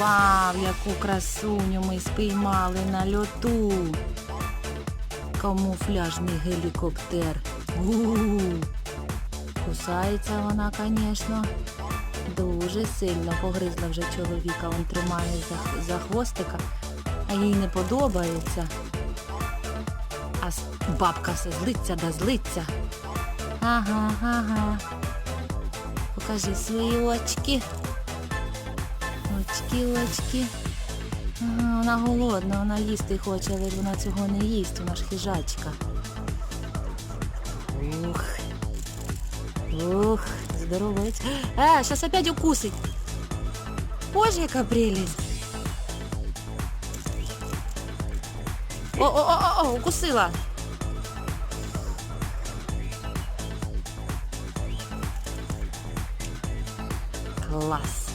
Вау, яку красуню ми спіймали на льоту. Камуфляжний гелікоптер. У-у-у. Кусається вона, звісно. Дуже сильно погризла вже чоловіка. Він тримає за, за хвостика, а їй не подобається. А бабка все злиться да злиться. Ага, ага. Покажи свої очки. Очки, очки. Вона голодна, вона їсти хоче, але вона цього не їсть, вона ж хижачка. Ух. Ух, здоровець. Е, зараз опять укусить. Боже, яка прелість. О-о-о-о, укусила. Клас.